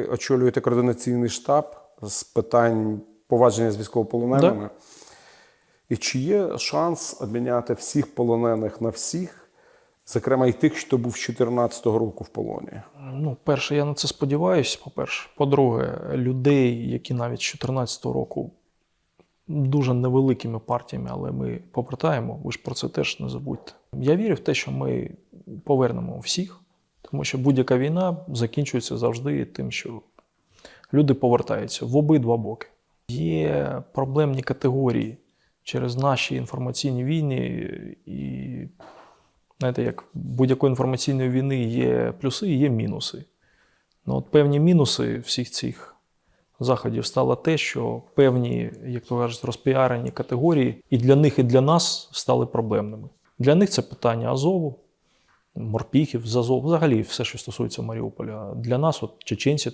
ви очолюєте координаційний штаб з питань повадження з військовополоненими. І чи є шанс обміняти всіх полонених на всіх, зокрема і тих, хто був з 2014 року в полоні? Ну, перше, я на це сподіваюся, по-перше. По-друге, людей, які навіть з 2014 року дуже невеликими партіями, але ми повертаємо, ви ж про це теж не забудьте. Я вірю в те, що ми повернемо всіх, тому що будь-яка війна закінчується завжди тим, що люди повертаються в обидва боки. Є проблемні категорії через наші інформаційні війни, і знаєте, як будь-якої інформаційної війни є плюси і є мінуси. Ну, от певні мінуси всіх цих заходів стало те, що певні, як то кажуть, розпіарені категорії і для них, і для нас стали проблемними. Для них це питання Азову, морпіхів ЗАЗОВ, взагалі все, що стосується Маріуполя. Для нас, от чеченці